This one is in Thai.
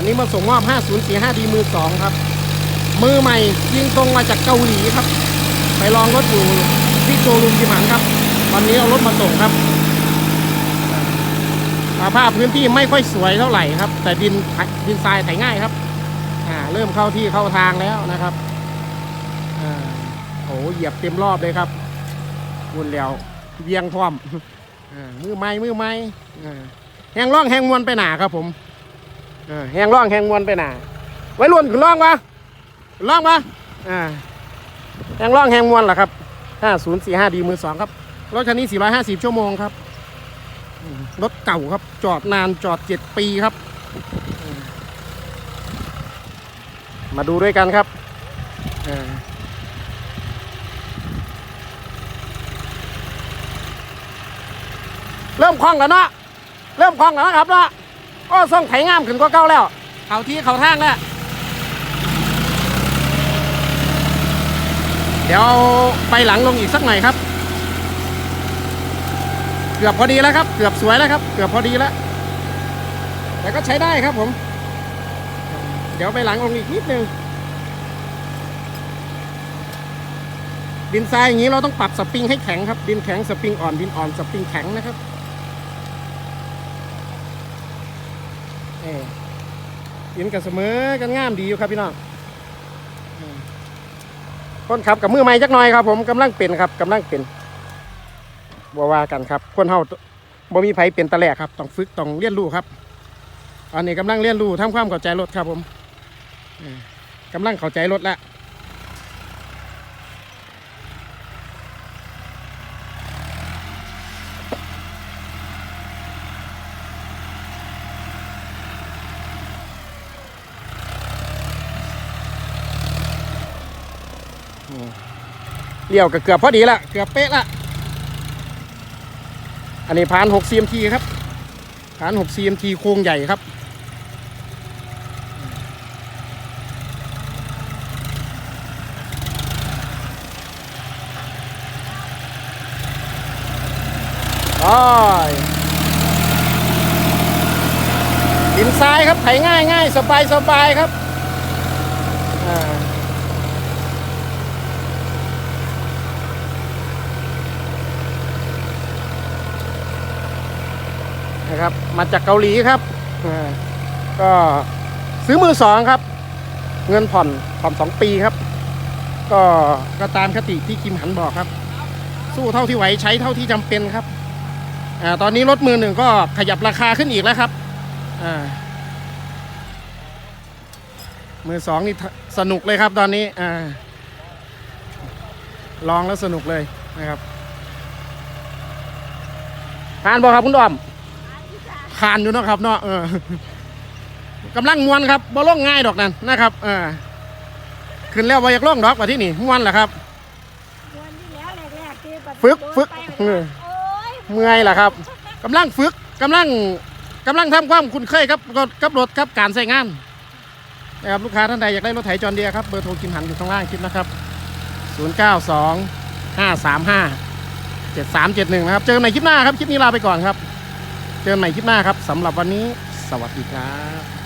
วันนี้มาส่งมอบ 5045ดีมือสองครับ มือใหม่ยิงตรงมาจากเกาหลีครับ ไปลองรถอยู่ที่โชว์รูมจิมหันครับวันนี้เอารถมาส่งครับสภาพพื้นที่ไม่ค่อยสวยเท่าไหร่ครับ แต่ดินดินทรายไถง่ายครับอ่าเริ่มเข้าที่เข้าทางแล้วนะครับอ่าโอ้เหยียบเต็มรอบเลยครับวุ่นแล้วเวียงพร้อมอ่ามือไม้มือไม้อ่าแหงร่องแหงมวนไปหนาครับผม แหงร่องแหงมวนไปหนาไว้รุ่นขึ้นร่องปะขึ้นร่องปะอ่าแหงร่องแหงมวนเหรอครับ5045ดีมือสองครับรถคันนี้ 450 ชั่วโมงครับ รถเก่าครับ จอดนานจอด 7 ปีครับ มาดูด้วยกันครับ เริ่มคล่องแล้วเนาะ เริ่มคล่องแล้วนะครับเนาะ ก็ส่งไถงามขึ้นกว่าเก่าแล้ว เขาที่เขาทางแล้ว เดี๋ยวไปหลังลงอีกสักหน่อยครับ เกือบพอดีแล้วครับ เกือบสวยแล้วครับ เกือบพอดีแล้ว แต่ก็ใช้ได้ครับผม เดี๋ยวไปหลังลงอีกนิดนึง ดินทรายอย่างนี้เราต้องปรับสปริงให้แข็งครับ ดินแข็งสปริงอ่อน ดินอ่อนสปริงแข็งนะครับ อ่ยินกันเสมอกันงามดีอยู่ครับพี่น้องคนขับกับมือใหม่จักหน่อยครับ ผมกำลังเป็นครับกำลังเป็นบัวว่ากันครับ คนเฮาบ่มีไผเป็นตะแหลกครับต้องฝึกต้องเรียนรู้ครับ อันนี้กำลังเรียนรู้ทำความเข้าใจรถครับผมอืมกำลังเข้าใจรถแล้ว เลี้ยวก็เกือบพอดีละเกือบเป๊ะละอันนี้ผ่าน6 CMT ครับผ่าน6 CMT โครงใหญ่ครับอ้ยดินทรายครับไถง่ายง่ายสบายสบายครับอ่า นะครับ มาจากเกาหลีครับก็ซื้อมือสองครับ เงินผ่อนผ่อนสองปีครับ ก็ก็ตามคติที่คิมหันบอกครับ สู้เท่าที่ไหวใช้เท่าที่จำเป็นครับอ่าตอนนี้รถมือหนึ่งก็ขยับราคาขึ้นอีกแล้วครับอ่ามือสองนี่สนุกเลยครับตอนนี้อ่าลองแล้วสนุกเลยนะครับทานบอกครับคุณดอม คานอยู่เนาะครับเนาะเออกำลังมวนครับบ่ล่องง่ายดอกนั่นนะครับเออขึ้นแล้วบ่อยากล่องดอกว่าที่นี่มวนแหละครับวันที่แล้วแรกๆที่ประตูฝึกฝึกโดนไปเออโอ้ยเมื่อยแหละครับกำลังฝึกกำลังกำลังทำความคุ้นเคยครับกับกับรถครับการใช้งานนะครับลูกค้าท่านใดอยากได้รถไถจอนเดียครับเบอร์โทรกิมหันอยู่ข้างล่างคลิปนะครับ 092 535 7371 นะครับ เจอกันใหม่คลิปหน้าครับ คลิปนี้ลาไปก่อนครับ เจอกันใหม่คลิปหน้าครับสำหรับวันนี้ สวัสดีครับ